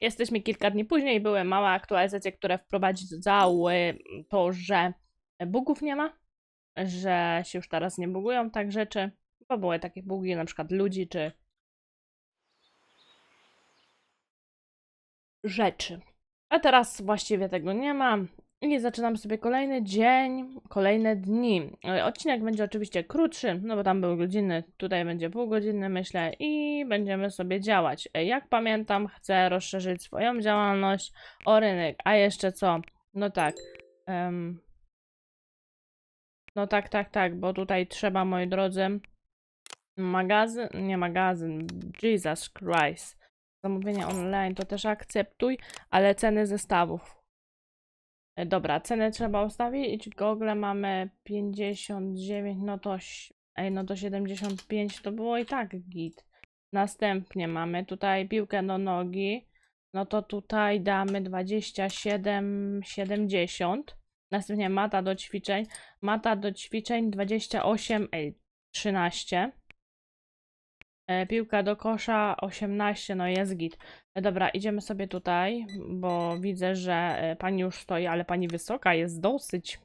Jesteśmy kilka dni później, były małe aktualizacje, które wprowadziły to, że bugów nie ma, że się już teraz nie bugują tak rzeczy, bo były takie bugi na przykład ludzi czy rzeczy. A teraz właściwie tego nie ma. I zaczynam sobie kolejny dzień, kolejne dni. E, Odcinek będzie oczywiście krótszy, no bo tam były godziny, tutaj będzie pół godziny, myślę, i będziemy sobie działać. E, Jak pamiętam, chcę rozszerzyć swoją działalność o rynek. A jeszcze co? No tak. em, no tak, tak, tak, bo tutaj trzeba, moi drodzy, magazyn, nie magazyn, Jesus Christ. Zamówienie online to też akceptuj, ale ceny zestawów. E, Dobra, cenę trzeba ustawić. Google mamy 59, no to, ej, no to 75 to było i tak git. Następnie mamy tutaj piłkę do nogi. No to tutaj damy 27, 70. Następnie mata do ćwiczeń. Mata do ćwiczeń 28, ej, 13. E, piłka do kosza 18, no jest git. E, Dobra, idziemy sobie tutaj, bo widzę, że e, pani już stoi, ale pani wysoka jest dosyć.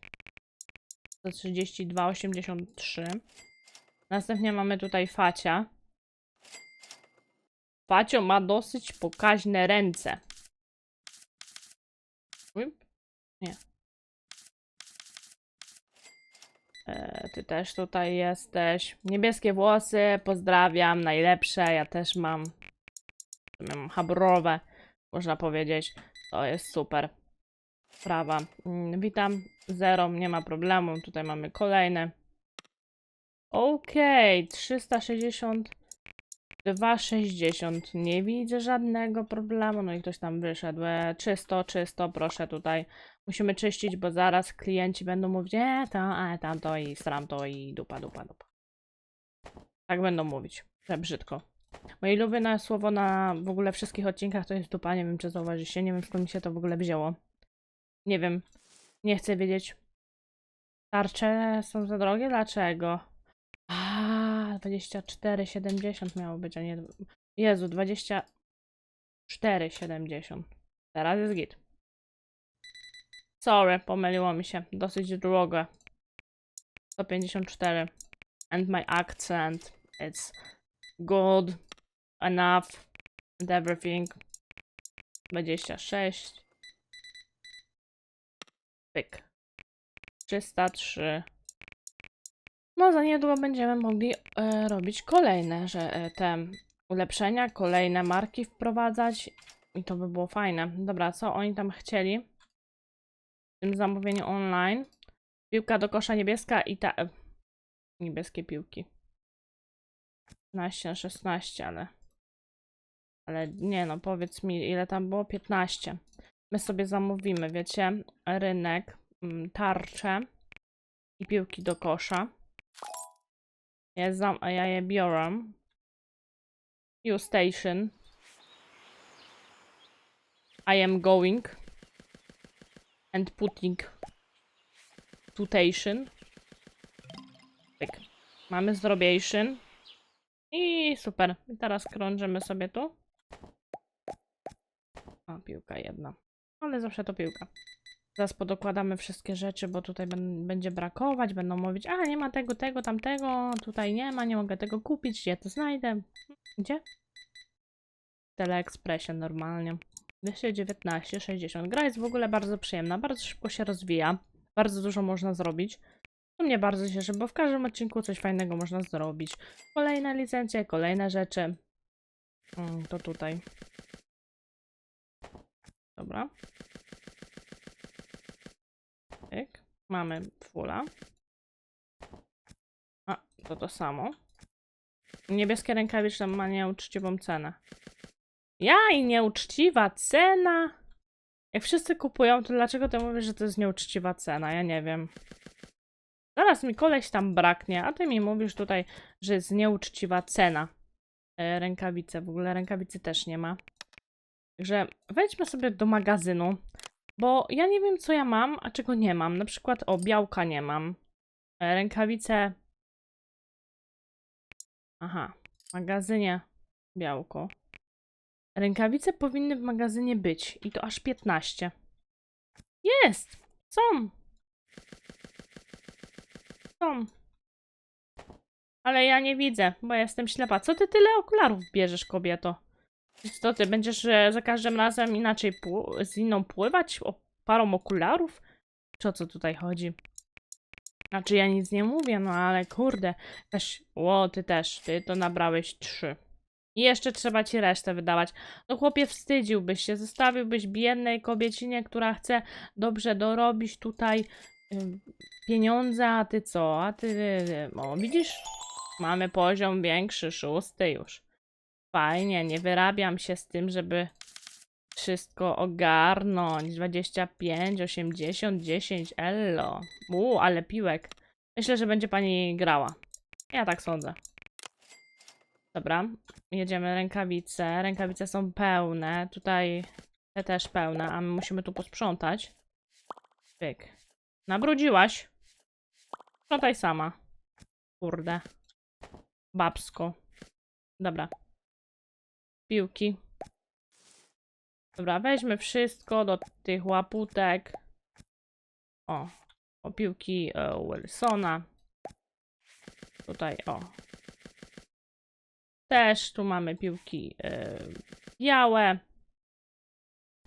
132,83. Następnie mamy tutaj Facia. Facio ma dosyć pokaźne ręce. Nie. E, ty też tutaj jesteś. Niebieskie włosy, pozdrawiam, najlepsze. Ja też mam. Mam habrowe, można powiedzieć. To jest super. Prawa. Mm, Witam. Zero, nie ma problemu. Tutaj mamy kolejne. Okej, 360. 2,60. Nie widzę żadnego problemu. No i ktoś tam wyszedł. E, Czysto, czysto, proszę tutaj. Musimy czyścić, bo zaraz klienci będą mówić, e, to, e, tamto i stram to i dupa, dupa, dupa. Tak będą mówić, że brzydko. Moje ulubione słowo na w ogóle wszystkich odcinkach to jest dupa. Nie wiem, czy zauważyliście. Nie wiem, skąd mi się to w ogóle wzięło. Nie wiem. Nie chcę wiedzieć. Tarcze są za drogie? Dlaczego? A, 24,70 miało być, a nie... Jezu, 24,70. Teraz jest git. Sorry, pomyliło mi się. Dosyć drogie. 154. And my accent. It's good enough and everything. 26. Pyk. 303. No, za niedługo będziemy mogli e, robić kolejne, że e, te ulepszenia, kolejne marki wprowadzać i to by było fajne. Dobra, co oni tam chcieli? Tym zamówieniu online. Piłka do kosza niebieska i ta... e, Niebieskie piłki. 15 na 16, ale... Ale nie no, powiedz mi, ile tam było? 15. My sobie zamówimy, wiecie, rynek, mm, tarcze i piłki do kosza. Ja, zam, ja je biorę. You station. I am going. And putting. To station. Pyk. Mamy zrobiation. I super. I teraz krążymy sobie tu. O, piłka jedna. Ale zawsze to piłka. Zaraz podokładamy wszystkie rzeczy, bo tutaj będzie brakować. Będą mówić, a nie ma tego, tego, tamtego. Tutaj nie ma, nie mogę tego kupić. Gdzie to znajdę? Gdzie? Teleexpressie normalnie. 219, 60. Gra jest w ogóle bardzo przyjemna, bardzo szybko się rozwija. Bardzo dużo można zrobić. To mnie bardzo cieszy, bo w każdym odcinku coś fajnego można zrobić. Kolejne licencje, kolejne rzeczy. Mm, To tutaj. Dobra. Tyk. Mamy fulla. A, to to samo. Niebieskie rękawiczne ma nieuczciwą cenę. Ja i nieuczciwa cena? Jak wszyscy kupują, to dlaczego ty mówisz, że to jest nieuczciwa cena? Ja nie wiem. Zaraz mi koleś tam braknie, a ty mi mówisz tutaj, że jest nieuczciwa cena. E, rękawice, w ogóle rękawicy też nie ma. Także wejdźmy sobie do magazynu, bo ja nie wiem, co ja mam, a czego nie mam. Na przykład, o, białka nie mam. E, rękawice. Aha, w magazynie białko. Rękawice powinny w magazynie być i to aż 15. Jest! Są! Są. Ale ja nie widzę, bo jestem ślepa. Co ty tyle okularów bierzesz, kobieto? Co ty, będziesz e, za każdym razem inaczej z inną pływać? O parą okularów? Czy o co tutaj chodzi? Znaczy ja nic nie mówię, no ale kurde. Też, o, ty też, ty to nabrałeś trzy. I jeszcze trzeba ci resztę wydawać. No chłopie, wstydziłbyś się, zostawiłbyś biednej kobiecinie, która chce dobrze dorobić tutaj pieniądze, a ty co? A ty, y, o widzisz? Mamy poziom większy, szósty już. Fajnie, nie wyrabiam się z tym, żeby wszystko ogarnąć. 25, 80, 10, ello. Uuu, ale piłek. Myślę, że będzie pani grała. Ja tak sądzę. Dobra, jedziemy rękawice. Rękawice są pełne. Tutaj te też pełne, a my musimy tu posprzątać. Pyk. Nabrudziłaś. Sprzątaj sama. Kurde. Babsko. Dobra. Piłki. Dobra, weźmy wszystko do tych łaputek. O. O piłki e, Wilsona. Tutaj, o. Też tu mamy piłki e, białe.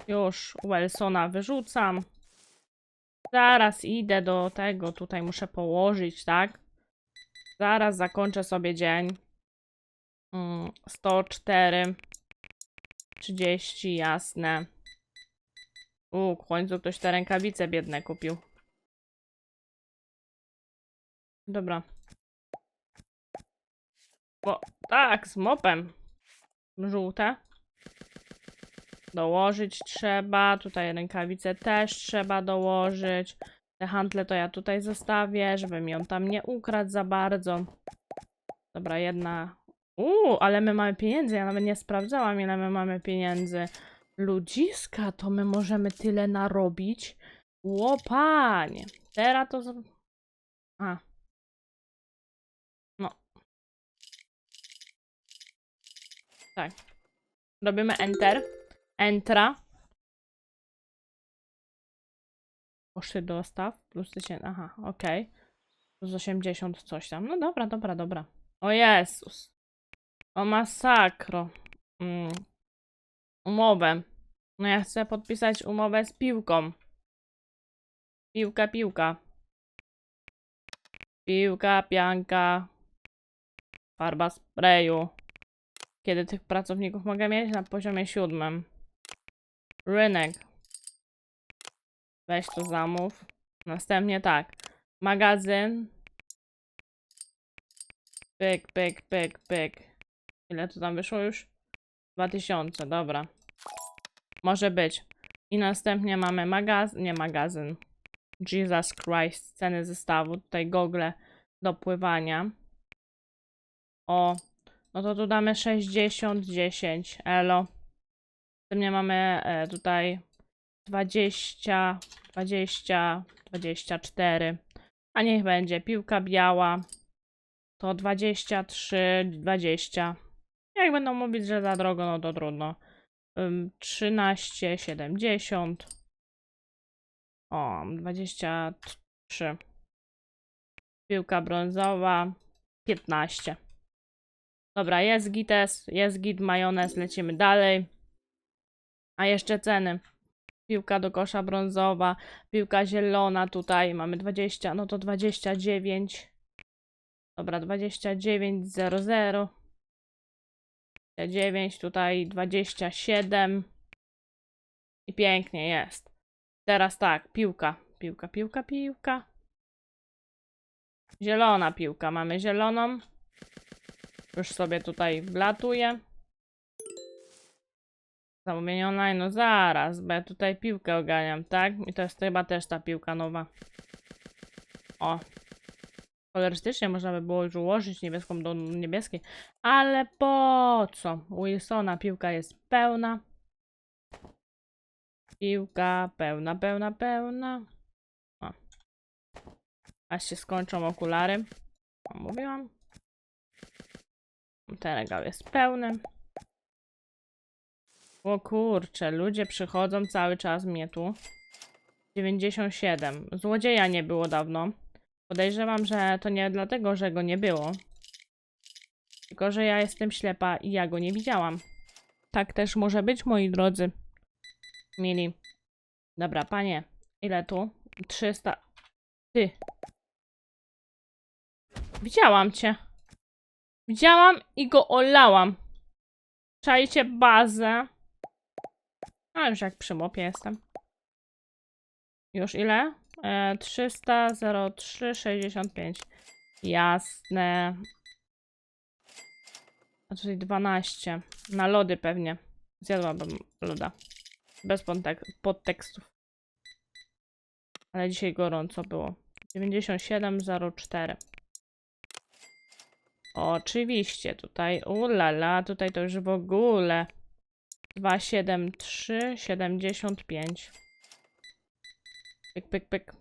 Już Wilsona wyrzucam. Zaraz idę do tego, tutaj muszę położyć, tak? Zaraz zakończę sobie dzień. Mm, 104. 30, jasne. U, w końcu ktoś te rękawice biedne kupił. Dobra. O, tak, z mopem. Żółte. Dołożyć trzeba. Tutaj rękawice też trzeba dołożyć. Te hantle to ja tutaj zostawię, żeby mi ją tam nie ukradł za bardzo. Dobra, jedna. Uuu, ale my mamy pieniędzy. Ja nawet nie sprawdzałam, ile my mamy pieniędzy. Ludziska, to my możemy tyle narobić. Łopanie. Teraz to. A. No. Tak. Robimy Enter. Entra. Koszty dostaw plus 1000. Aha, okej. Plus 80 coś tam. No dobra, dobra, dobra. O Jezus. O masakro. Mm. Umowę. No ja chcę podpisać umowę z piłką. Piłka, piłka. Piłka, pianka. Farba sprayu. Kiedy tych pracowników mogę mieć? Na poziomie siódmym. Rynek. Weź to zamów. Następnie tak. Magazyn. Pyk, pyk, pyk, pyk. Ile to tam wyszło już? 2000, dobra. Może być. I następnie mamy magazyn, nie magazyn. Jesus Christ, ceny zestawu. Tutaj gogle do pływania. O, no to tu damy 60, 10. Elo. Następnie mamy e, tutaj 20, 20, 24. A niech będzie piłka biała. To 23, 20. Jak będą mówić, że za drogo, no to trudno. Ym, 13, 70. O, 23. Piłka brązowa. 15. Dobra, jest gites, jest git majonez, lecimy dalej. A jeszcze ceny. Piłka do kosza brązowa, piłka zielona tutaj mamy 20, no to 29. Dobra, 29, 00. 9, tutaj 27. I pięknie jest. Teraz tak, piłka. Piłka, piłka, piłka. Zielona piłka. Mamy zieloną. Już sobie tutaj wlatuję. Zamówienie online, no zaraz, bo ja tutaj piłkę oganiam, tak? I to jest chyba też ta piłka nowa. O. Kolorystycznie można by było już ułożyć niebieską do niebieskiej. Ale po co? Wilsona piłka jest pełna. Piłka pełna, pełna, pełna. O. Aż się skończą okulary. O, mówiłam. Ten regał jest pełny. O kurczę, ludzie przychodzą cały czas mnie tu. 97. Złodzieja nie było dawno. Podejrzewam, że to nie dlatego, że go nie było. Tylko, że ja jestem ślepa i ja go nie widziałam. Tak też może być, moi drodzy. Mili. Dobra, panie. Ile tu? 300. Ty. Widziałam cię. Widziałam i go olałam. Czajcie bazę. A już jak przy mopie jestem. Już ile? E, 300, 03, 65. Jasne. A tutaj 12. Na lody pewnie. Zjadłabym loda. Bez podtek- podtekstów. Ale dzisiaj gorąco było. 97,04. Oczywiście, tutaj ulala, tutaj to już w ogóle. 273, 75. Pyk, pyk, pyk.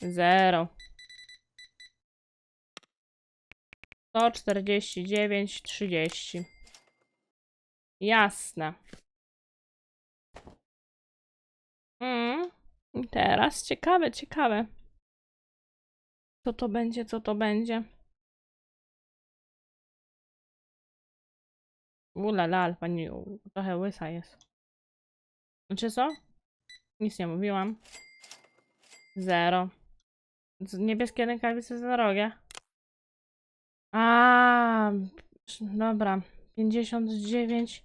Zero. 149, 30. Jasne. Mm. Teraz ciekawe, ciekawe. Co to będzie, co to będzie? Ulala, pani u- trochę łysa jest. Czy co? Nic nie mówiłam. Zero. Z- Niebieskie rękawice za drogie. A, dobra. 59,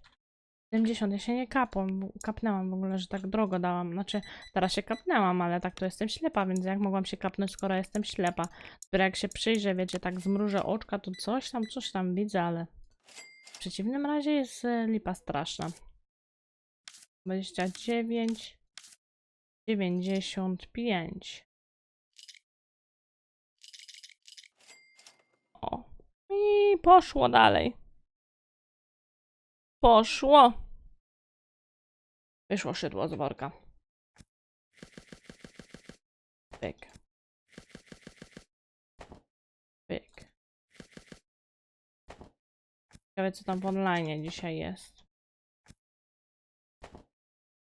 70. Ja się nie kapłam, kapnęłam w ogóle, że tak drogo dałam. Znaczy, teraz się kapnęłam, ale tak to jestem ślepa, więc jak mogłam się kapnąć, skoro jestem ślepa? Dopiero jak się przyjrzę, wiecie, tak zmrużę oczka, to coś tam, coś tam widzę, ale przeciwnym razie jest e, lipa straszna. 29, 95. O. I poszło dalej. Poszło. Wyszło szydło z worka. Pyk. Ciekawe co tam w online dzisiaj jest.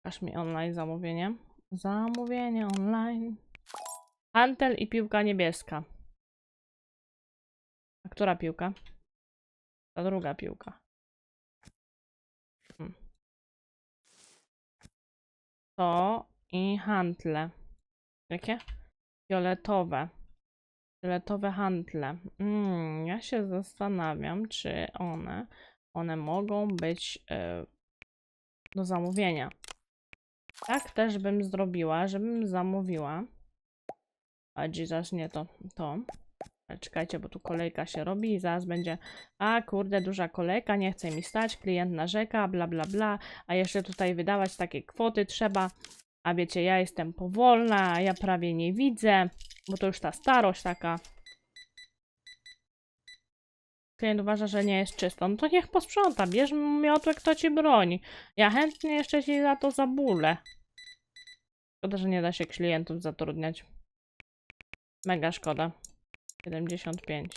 Aż mi online zamówienie. Zamówienie online. Hantel i piłka niebieska. A która piłka? Ta druga piłka. Hmm. To i hantle. Jakie? Fioletowe. Fioletowe hantle. Mm, ja się zastanawiam, czy one, one mogą być e, do zamówienia. Tak też bym zrobiła, żebym zamówiła. A Jesus, nie to, to. Ale czekajcie, bo tu kolejka się robi i zaraz będzie, a kurde, duża kolejka, nie chce mi stać, klient narzeka, bla bla bla, a jeszcze tutaj wydawać takie kwoty trzeba, a wiecie, ja jestem powolna, ja prawie nie widzę, bo to już ta starość taka. Klient uważa, że nie jest czysto, no to niech posprząta, bierz miotłę, kto ci broni. Ja chętnie jeszcze ci za to zabulę. Szkoda, że nie da się klientów zatrudniać. Mega szkoda. 75.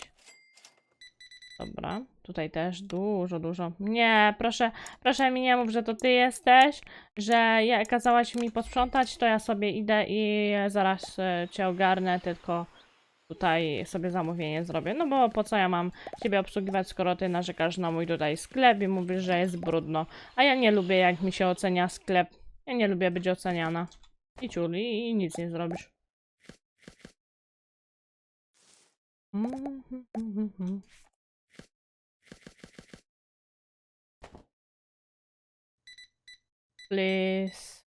Dobra, tutaj też dużo, dużo. Nie, proszę, proszę mi nie mów, że to ty jesteś, że ja kazałaś mi posprzątać, to ja sobie idę i zaraz e, cię ogarnę, tylko tutaj sobie zamówienie zrobię. No bo po co ja mam ciebie obsługiwać, skoro ty narzekasz na mój tutaj sklep i mówisz, że jest brudno. A ja nie lubię, jak mi się ocenia sklep. Ja nie lubię być oceniana. I ciuli, i nic nie zrobisz. Mhm. Please.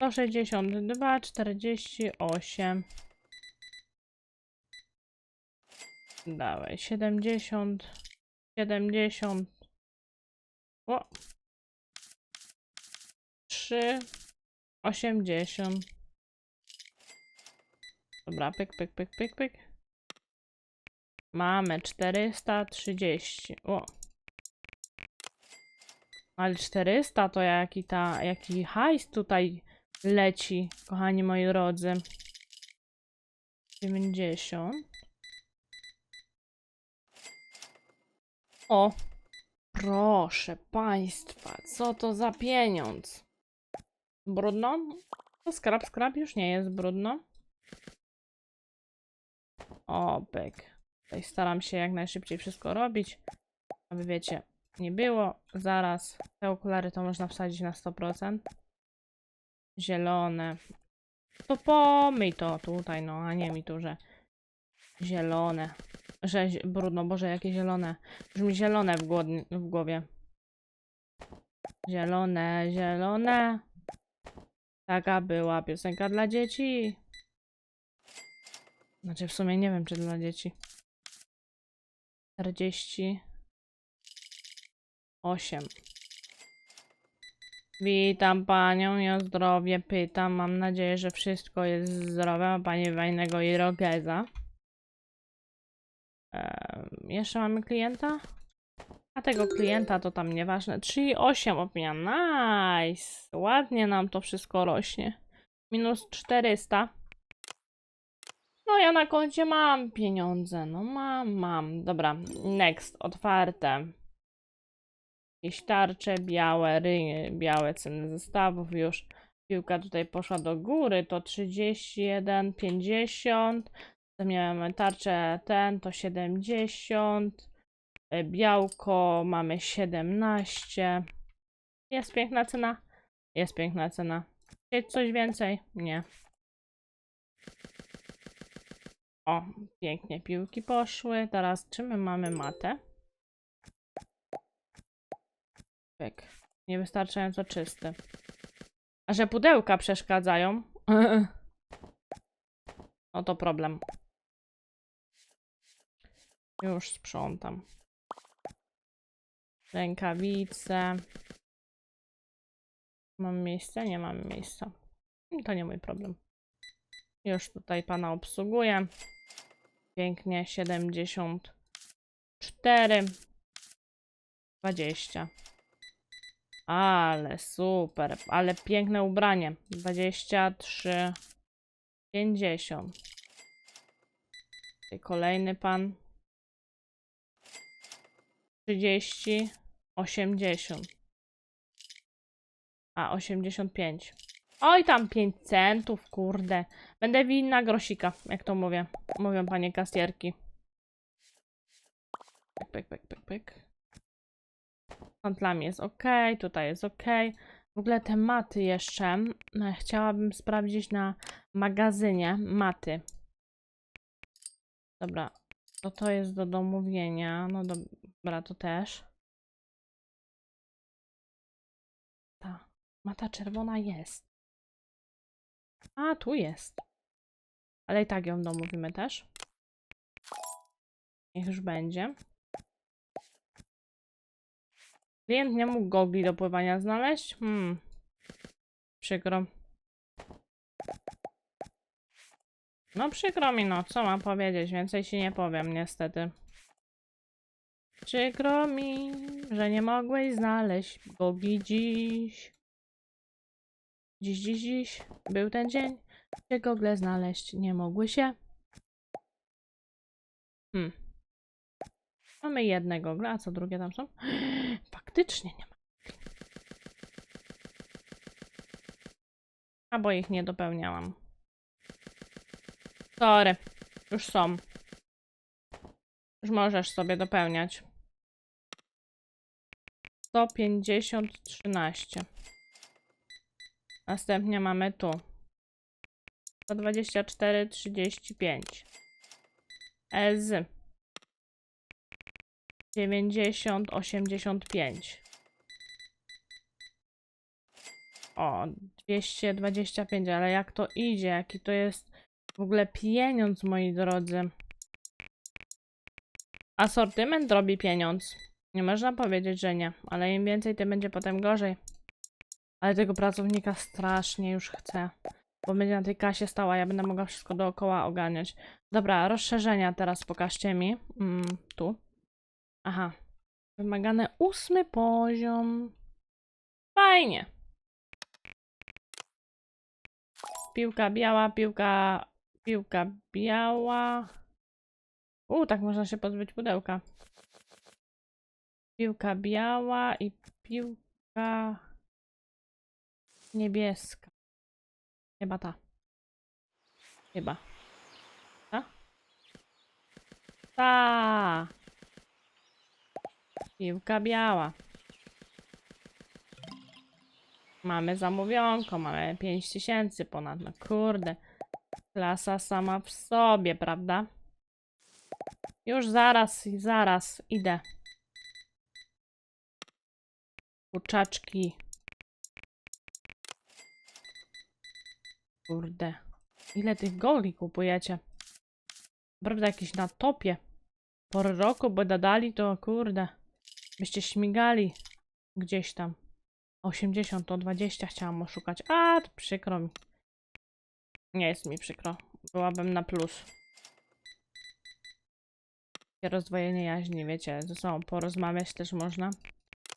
162, 48. Dawaj, 70, 70. O. 3, 80. Dobra, pyk, pyk, pyk, pyk, pyk. Mamy 430. O. Ale 400 to jaki ta, jaki hajs tutaj leci, kochani moi drodzy. 90. O. Proszę państwa, co to za pieniądz? Brudno? To skrap, skrap już nie jest brudno. O. Tutaj staram się jak najszybciej wszystko robić, aby wiecie, nie było. Zaraz te okulary to można wsadzić na 100%. Zielone. To pomyj to tutaj, no, a nie mi tu, że zielone. Że brudno, boże, jakie zielone. Już mi zielone w, głodni- w głowie. Zielone, zielone. Taka była piosenka dla dzieci. Znaczy w sumie nie wiem, czy dla dzieci. 48. Witam panią i o zdrowie pytam. Mam nadzieję, że wszystko jest zdrowe. Ma pani fajnego irokeza. Ehm, jeszcze mamy klienta? A tego klienta to tam nieważne. 3,8 opinia. Nice. Ładnie nam to wszystko rośnie. Minus 400. No ja na koncie mam pieniądze. No mam, mam. Dobra, next. Otwarte. Jakieś tarcze białe, ry, białe ceny zestawów już. Piłka tutaj poszła do góry, to 31, 50. Potem miałem tarczę ten, to 70. E, Białko mamy 17. Jest piękna cena? Jest piękna cena. Chcieć coś więcej? Nie. O, pięknie piłki poszły. Teraz czy my mamy matę? Pyk. Niewystarczająco czysty. A że pudełka przeszkadzają? No to problem. Już sprzątam. Rękawice. Mam miejsce? Nie mam miejsca. To nie mój problem. Już tutaj pana obsługuję. Pięknie. 74. 20. Ale super. Ale piękne ubranie. 23. 50. Tutaj kolejny pan. 30. 80. A, 85. Oj, tam 5 centów, kurde. Będę winna grosika, jak to mówię. Mówią panie kasjerki. Pyk, pyk, pyk, pyk, handlami jest ok, tutaj jest ok. W ogóle te maty jeszcze. e, Chciałabym sprawdzić na magazynie maty. Dobra, to to jest do domówienia. No dobra, to też. Ta mata czerwona jest. A, tu jest. Ale i tak ją domówimy też. Niech już będzie. Klient nie mógł gogli do pływania znaleźć? Hmm. Przykro. No przykro mi, no. Co mam powiedzieć? Więcej ci nie powiem, niestety. Przykro mi, że nie mogłeś znaleźć gogli dziś. Dziś, dziś, dziś był ten dzień, gdzie gogle znaleźć nie mogły się. Hmm. Mamy jedne gogle, a co drugie tam są? Faktycznie nie ma. Albo ich nie dopełniałam. Sorry. Już są. Już możesz sobie dopełniać. 150, 13. Następnie mamy tu. 124, 35. Ez. 90, 85. O, 225, ale jak to idzie? Jaki to jest w ogóle pieniądz, moi drodzy. Asortyment robi pieniądz. Nie można powiedzieć, że nie, ale im więcej, tym będzie potem gorzej. Ale tego pracownika strasznie już chcę. Bo będzie na tej kasie stała, ja będę mogła wszystko dookoła oganiać. Dobra, rozszerzenia teraz pokażcie mi. Mm, tu. Aha. Wymagany ósmy poziom. Fajnie. Piłka biała, piłka... Piłka biała. U, tak można się pozbyć pudełka. Piłka biała i piłka niebieska. Chyba ta. Chyba. Ta? Ta. Piłka biała. Mamy zamówionko, mamy 5000 ponad. No kurde. Klasa sama w sobie, prawda? Już zaraz, zaraz idę. Kurczaczki. Kurde. Ile tych goli kupujecie? Prawda, jakiś na topie. Pory roku, bo dodali to, kurde. Byście śmigali gdzieś tam. 80 to 20 chciałam oszukać. A, przykro mi. Nie jest mi przykro. Byłabym na plus. Takie Rozdwojenie jaźni, wiecie, ze sobą porozmawiać też można.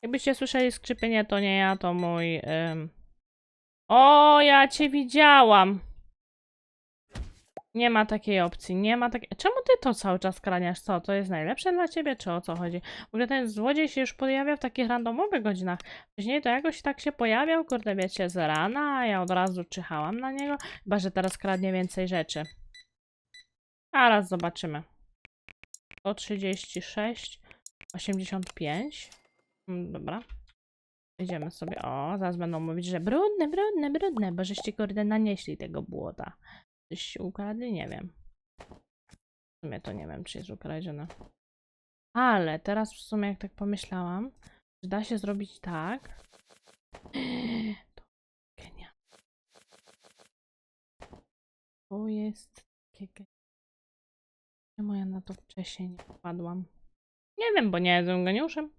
Jakbyście słyszeli skrzypienie, to nie ja, to mój... Ym... O, ja cię widziałam! Nie ma takiej opcji, nie ma takiej... Czemu ty to cały czas kraniasz? Co, to jest najlepsze dla ciebie, czy o co chodzi? W ogóle ten złodziej się już pojawia w takich randomowych godzinach. Wcześniej to jakoś tak się pojawiał, kurde, wiecie, z rana, a ja od razu czyhałam na niego. Chyba, że teraz kradnie więcej rzeczy. A raz zobaczymy. 136, 85. Mm, Dobra. Idziemy sobie. O, zaraz będą mówić, że brudne, brudne, brudne, bo żeście kurde nanieśli tego błota. Coś ukradli? Nie wiem. W sumie to nie wiem, czy jest ukradzione. Ale teraz w sumie, jak tak pomyślałam, że da się zrobić tak. To genia. To jest takie Czemu ja na to wcześniej nie wpadłam? Nie wiem, bo nie jestem geniuszem.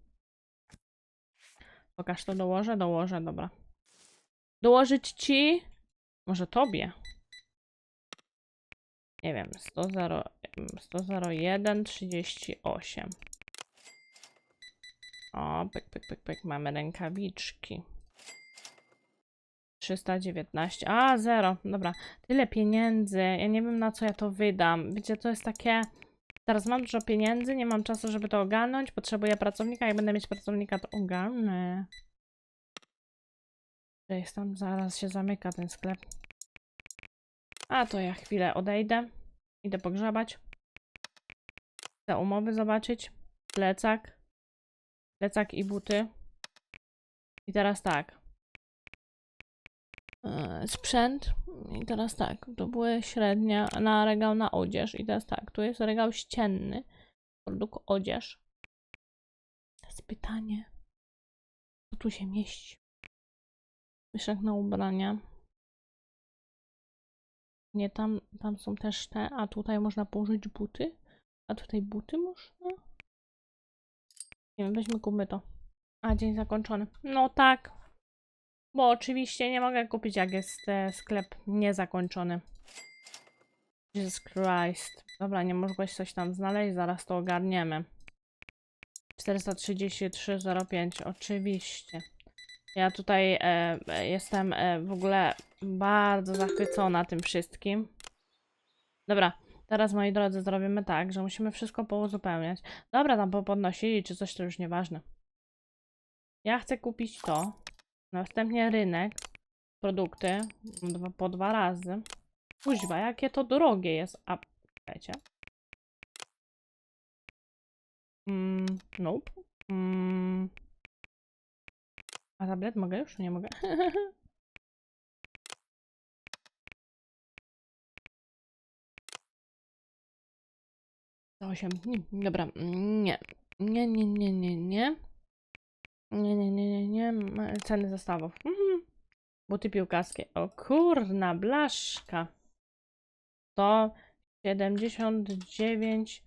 Pokaż to dołożę, dołożę, dobra. Dołożyć ci? Może tobie? Nie wiem, 100, 0, 101, 38. O, pyk, pyk, pyk, pyk, mamy rękawiczki. 319, a 0, dobra. Tyle pieniędzy, ja nie wiem na co ja to wydam. Wiecie, to jest takie... Teraz mam dużo pieniędzy, nie mam czasu, żeby to ogarnąć. Potrzebuję pracownika, jak będę mieć pracownika, to ogarnę. Jest tam, zaraz się zamyka ten sklep. A to ja chwilę odejdę. Idę pogrzebać. Chcę umowy zobaczyć. Plecak. Plecak i buty. I teraz tak. Eee, Sprzęt. I teraz tak. To były średnia na regał na odzież. I teraz tak. Tu jest regał ścienny. Produkt odzież. To jest pytanie. Co tu się mieści? Wieszak na ubrania. Nie, tam, tam są też te, a tutaj można położyć buty. A tutaj buty można? Nie wiem, weźmy kupmy to. A, dzień zakończony. No tak. Bo oczywiście nie mogę kupić, jak jest e, sklep niezakończony. Jesus Christ. Dobra, nie mogłeś coś tam znaleźć, zaraz to ogarniemy. 433,05, oczywiście. Ja tutaj e, e, jestem e, w ogóle bardzo zachwycona tym wszystkim. Dobra, teraz moi drodzy zrobimy tak, że musimy wszystko pouzupełniać. Dobra, tam podnosili czy coś, to już nieważne. Ja chcę kupić to. Następnie rynek. Produkty. Dwa, po dwa razy. Kuźwa, jakie to drogie jest. A, czekajcie. Mm, nope. Mm. A tablet mogę już? Nie mogę. 8. Dobra. Nie. Nie, nie, nie, nie, nie. Nie, nie, nie, nie, nie. Ceny zestawów. Mhm. Buty piłkarskie. O kurna, blaszka. To 79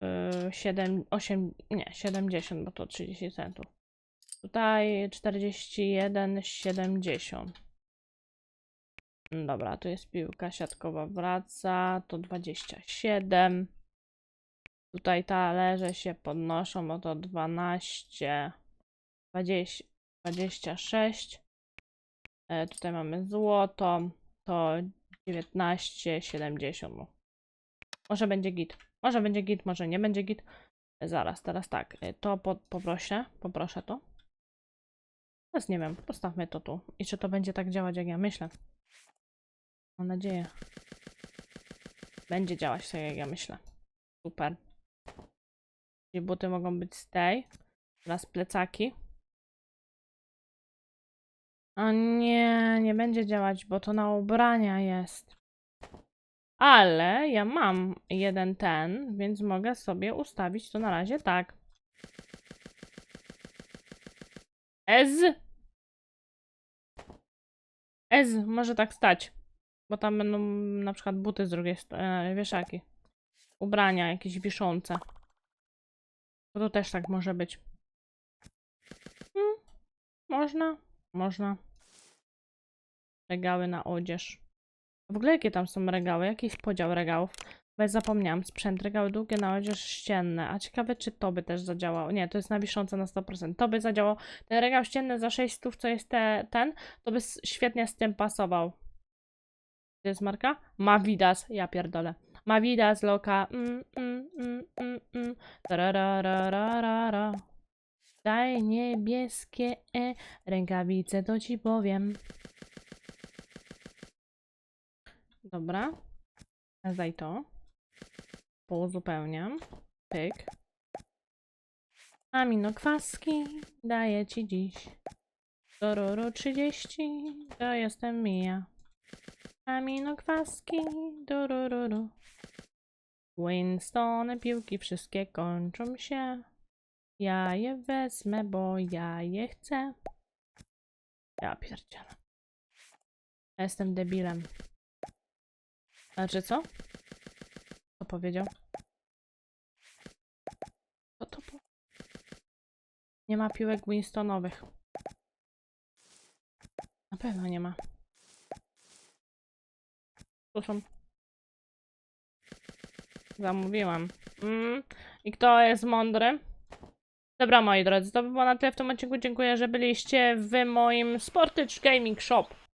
yy, 7, 8, nie, 70, bo to 30 centów. Tutaj 41, 70. Dobra, tu jest piłka siatkowa wraca, to 27. Tutaj talerze się podnoszą, bo to 12, 20, 26. E, tutaj mamy złoto, to 19, 70. no. Może będzie git. Może będzie git, może nie będzie git. Zaraz, teraz tak. y, To po, poproszę, poproszę to. Teraz nie wiem, postawmy to tu. I czy to będzie tak działać, jak ja myślę? Mam nadzieję. Będzie działać tak, jak ja myślę. Super. I buty mogą być z tej. Teraz plecaki. A nie, nie będzie działać, bo to na ubrania jest. Ale ja mam jeden ten, więc mogę sobie ustawić to na razie tak. Ez. Ez, może tak stać. Bo tam będą na przykład buty z drugiej strony, wieszaki. Ubrania jakieś wiszące. Bo to też tak może być. Hmm, można, można. Regały na odzież. W ogóle jakie tam są regały? Jaki jest podział regałów? Bo zapomniałam. Sprzęt, regały długie na odzież ścienne. A ciekawe, czy to by też zadziałało. Nie, to jest na wiszące na 100%. To by zadziałało. Ten regał ścienny za 600, co jest te, ten, to by świetnie z tym pasował. To jest marka? Mavidas. Ja pierdolę. Mavidas, loka. Mm, mm, mm, mm, mm. Daj niebieskie e, rękawice, to ci powiem. Dobra. Teraz Daj to. Pouzupełniam. Pyk. Aminokwaski daję ci dziś. Dororo 30 to jestem Mija. Aminokwaski dororo. Winstone piłki wszystkie kończą się. Ja je wezmę, bo ja je chcę. Ja pierdzielę. Jestem debilem. Znaczy co? Co powiedział? Co to po... Nie ma piłek Winstonowych. Na pewno nie ma. Tu są. Zamówiłam. Mm. I kto jest mądry? Dobra, moi drodzy, to by było na tyle w tym odcinku. Dziękuję, że byliście w moim Sportage Gaming Shop.